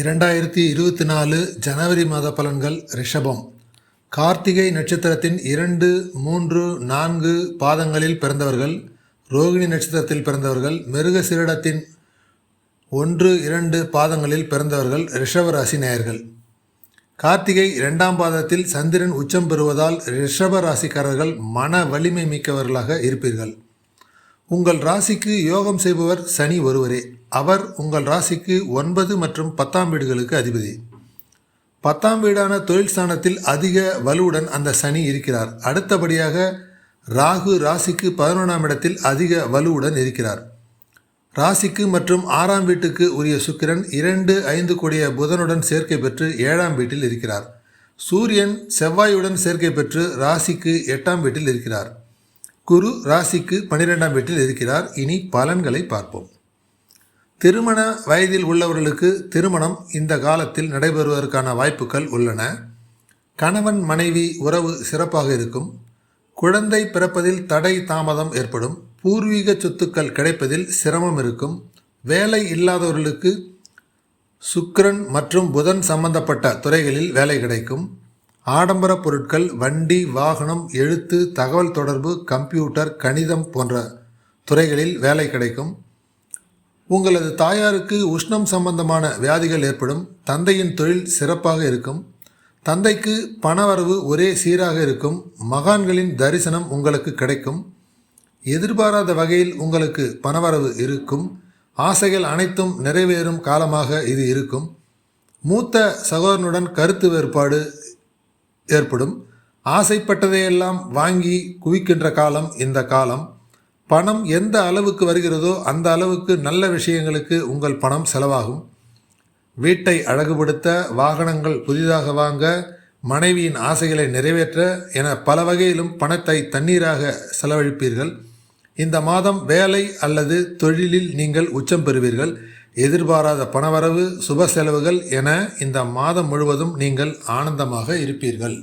இரண்டாயிரத்தி இருபத்தி நாலு ஜனவரி மாத பலன்கள் ரிஷபம். கார்த்திகை நட்சத்திரத்தின் இரண்டு மூன்று நான்கு பாதங்களில் பிறந்தவர்கள் ரோகிணி நட்சத்திரத்தில் பிறந்தவர்கள் மிருக சிரடத்தின் ஒன்று இரண்டு பாதங்களில் பிறந்தவர்கள் ரிஷப ராசி நேயர்கள். கார்த்திகை இரண்டாம் பாதத்தில் சந்திரன் உச்சம் பெறுவதால் ரிஷப ராசிக்காரர்கள் மன வலிமை மிக்கவர்களாக இருப்பீர்கள். உங்கள் ராசிக்கு யோகம் செய்பவர் சனி ஒருவரே. அவர் உங்கள் ராசிக்கு ஒன்பது மற்றும் பத்தாம் வீடுகளுக்கு அதிபதி. பத்தாம் வீடான தொழில் ஸ்தானத்தில் அதிக வலுவுடன் அந்த சனி இருக்கிறார். அடுத்தபடியாக ராகு ராசிக்கு பதினொன்றாம் இடத்தில் அதிக வலுவுடன் இருக்கிறார். ராசிக்கு மற்றும் ஆறாம் வீட்டுக்கு உரிய சுக்கிரன் இரண்டு ஐந்து கூடிய புதனுடன் சேர்க்கை பெற்று ஏழாம் வீட்டில் இருக்கிறார். சூரியன் செவ்வாயுடன் சேர்க்கை பெற்று ராசிக்கு எட்டாம் வீட்டில் இருக்கிறார். குரு ராசிக்கு பன்னிரெண்டாம் வீட்டில் இருக்கிறார். இனி பலன்களை பார்ப்போம். திருமண வயதில் உள்ளவர்களுக்கு திருமணம் இந்த காலத்தில் நடைபெறுவதற்கான வாய்ப்புகள் உள்ளன. கணவன் மனைவி உறவு சிறப்பாக இருக்கும். குழந்தை பிறப்பதில் தடை தாமதம் ஏற்படும். பூர்வீக சொத்துக்கள் கிடைப்பதில் சிரமம் இருக்கும். வேலை இல்லாதவர்களுக்கு சுக்கரன் மற்றும் புதன் சம்பந்தப்பட்ட துறைகளில் வேலை கிடைக்கும். ஆடம்பர பொருட்கள் வண்டி வாகனம் எழுத்து தகவல் தொடர்பு கம்ப்யூட்டர் கணிதம் போன்ற துறைகளில் வேலை கிடைக்கும். உங்களது தாயாருக்கு உஷ்ணம் சம்பந்தமான வியாதிகள் ஏற்படும் தந்தையின் தொழில் சிறப்பாக இருக்கும் தந்தைக்கு பணவரவு ஒரே சீராக இருக்கும் மகான்களின் தரிசனம் உங்களுக்கு கிடைக்கும் எதிர்பாராத வகையில் உங்களுக்கு பணவரவு இருக்கும் ஆசைகள் அனைத்தும் நிறைவேறும் காலமாக இது இருக்கும் மூத்த சகோதரனுடன் கருத்து வேறுபாடு ஏற்படும் ஆசைப்பட்டதையெல்லாம் வாங்கி குவிக்கின்ற காலம் இந்த காலம். பணம் எந்த அளவுக்கு வருகிறதோ அந்த அளவுக்கு நல்ல விஷயங்களுக்கு உங்கள் பணம் செலவாகும். வீட்டை அழகுபடுத்த வாகனங்கள் புதிதாக வாங்க மனைவியின் ஆசைகளை நிறைவேற்ற என பல வகையிலும் பணத்தை தண்ணீராக செலவழிப்பீர்கள். இந்த மாதம் வேலை அல்லது தொழிலில் நீங்கள் உச்சம் பெறுவீர்கள். எதிர்பாராத பணவரவு சுப செலவுகள் என இந்த மாதம் முழுவதும் நீங்கள் ஆனந்தமாக இருப்பீர்கள்.